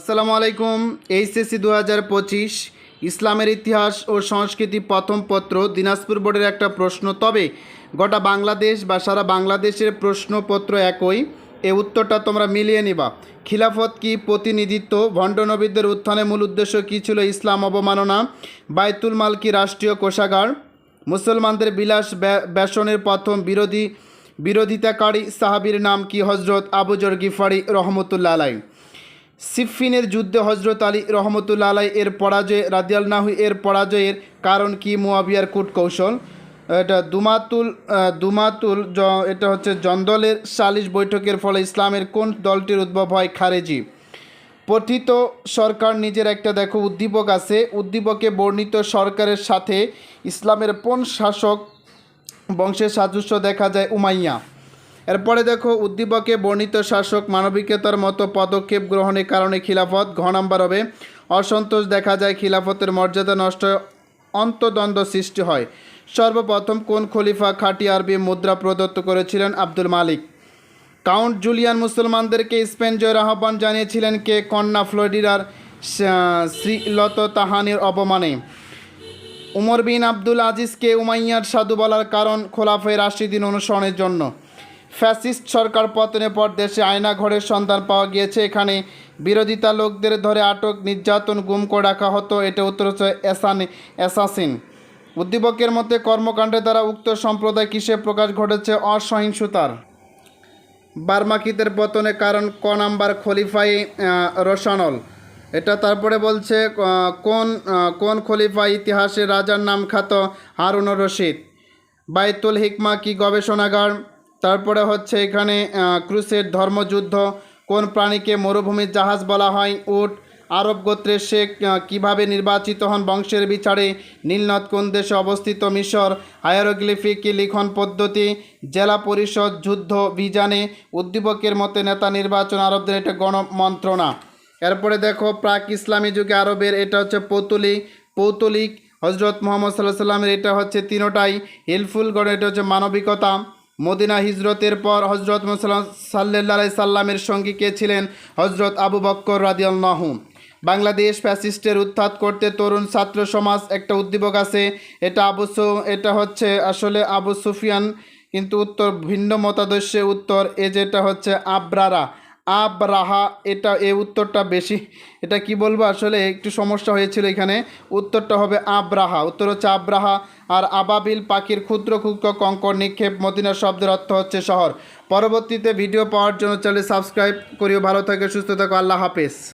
আসসালামু আলাইকুম, এইচএসসি দু হাজার পঁচিশ, ইসলামের ইতিহাস ও সংস্কৃতি প্রথম পত্র দিনাজপুর বোর্ডের একটা প্রশ্ন। তবে গোটা বাংলাদেশ বা সারা বাংলাদেশের প্রশ্নপত্র একই, এ উত্তরটা তোমরা মিলিয়ে নিবা। খিলাফত কি, প্রতিনিধিত্ব ভণ্ডনবীদের উত্থানের মূল উদ্দেশ্য কী ছিল ইসলাম অবমাননা, বাইতুল মাল কি রাষ্ট্রীয় কোষাগার, মুসলমানদের বিলাস ব্যা- ব্যসনের প্রথম বিরোধী, বিরোধিতাকারী সাহাবীর নাম কি হজরত আবু জর গিফারি রহমতুল্লা আলাই সিফিনের যুদ্ধে হজরত আলী রহমতুল্লা আলাই এর পরাজয় রাদিয়ালনাহু এর পরাজয়ের কারণ কি মুয়াবিয়ার কূট কৌশল? এটা দুমাতুল দুমাতুল এটা হচ্ছে জন্দলের সালিশ বৈঠকের ফলে ইসলামের কোন দলটির উদ্ভব হয় খারেজি? পঠিত সরকার নিজের একটা দেখো উদ্দীপক আছে। উদ্দীপকে বর্ণিত সরকারের সাথে ইসলামের কোন শাসক বংশের সাদৃশ্য দেখা যায় উমাইয়া। এরপরে দেখো, উদ্দীপকে বর্ণিত শাসক মানবিকতার মতো পদক্ষেপ গ্রহণের কারণে খিলাফত ঘ নাম্বার হবে। অসন্তোষ দেখা যায়, খিলাফতের মর্যাদা নষ্ট অন্তদ্বন্দ্ব সৃষ্টি হয়। সর্বপ্রথম কোন খলিফা খাঁটি আরবি মুদ্রা প্রদত্ত করেছিলেন? Abdul Malik. কাউন্ট জুলিয়ান মুসলমানদেরকে স্পেন জয়ের আহ্বান জানিয়েছিলেন কে? কন্যা ফ্লোরিডার শ্রীলত তাহানির অপমানে। উমর বিন আব্দুল আজিজকে উমাইয়ার সাধু বলার কারণ খোলাফে রাশিদিন অনুসরণের জন্য। ফ্যাসিস্ট সরকার পতনের পর দেশে আয়না ঘরের সন্ধান পাওয়া গিয়েছে। এখানে বিরোধিতা লোকদের ধরে আটক, নির্যাতন, গুম করে রাখা হতো। এটা উত্তর এসান অ্যাসাসিন উদ্দীপকের মতে, কর্মকাণ্ডের দ্বারা উক্ত সম্প্রদায় কিসে প্রকাশ ঘটেছে অসহিংসতার? বার্মাকিতের পতনের কারণ ক নাম্বার খলিফাই রসানল এটা তারপরে বলছে কোন কোন খলিফা ইতিহাসে রাজার নাম খ্যাত হারুন রশিদ? বাইতুল হিকমা কি গবেষণাগার? তারপরে হচ্ছে এখানে আহ, ক্রুসের ধর্মযুদ্ধ কোন প্রাণীকে মরুভূমির জাহাজ বলা হয় উট আরব গোত্রের শেখ কীভাবে নির্বাচিত হন বংশের বিচারে নীলনদ কোন দেশে অবস্থিত মিশর হায়ারোগ্লিফিক লিখন পদ্ধতি জেলা পরিষদ যুদ্ধ বিজানে উদ্দীপকের মতে নেতা নির্বাচন আরবদের এটা গণমন্ত্রণা। এরপরে দেখো প্রাক ইসলামী যুগে আরবের এটা হচ্ছে পৌতলিক পৌতলিক হজরত মোহাম্মদ সাল্লাহ সাল্লামের এটা হচ্ছে তিনোটাই হেলফুল গড় এটা হচ্ছে মানবিকতা। মদিনা হিজরতের পর হজরত সাল্লাই সাল্লামের সঙ্গী কে ছিলেন? হজরত আবু বক্কর রাদিয়াল্লাহু বাংলাদেশ ফ্যাসিস্টের উত্থাত করতে তরুণ ছাত্র সমাজ একটা উদ্দীপক আছে। এটা আবু সু- এটা হচ্ছে আসলে আবু সুফিয়ান, কিন্তু উত্তর ভিন্ন মতাদর্শে উত্তর, এ যেটা হচ্ছে আবরারা। আবরাহা, এটা এ উত্তরটা বেশি, এটা কি বলব আসলে একটু সমস্যা হয়েছিল এখানে, উত্তরটা হবে আবরাহা, উত্তর হচ্ছে আবরাহা, আর আবাবিল পাখির ক্ষুদ্র ক্ষুদ্র কঙ্কর নিক্ষেপ মদিনার শব্দের অর্থ হচ্ছে শহর। পরবর্তীতে ভিডিও পাওয়ার জন্য চ্যানেল সাবস্ক্রাইব করিও, ভালো থাকে, সুস্থ থাকো, আল্লাহ হাফেজ।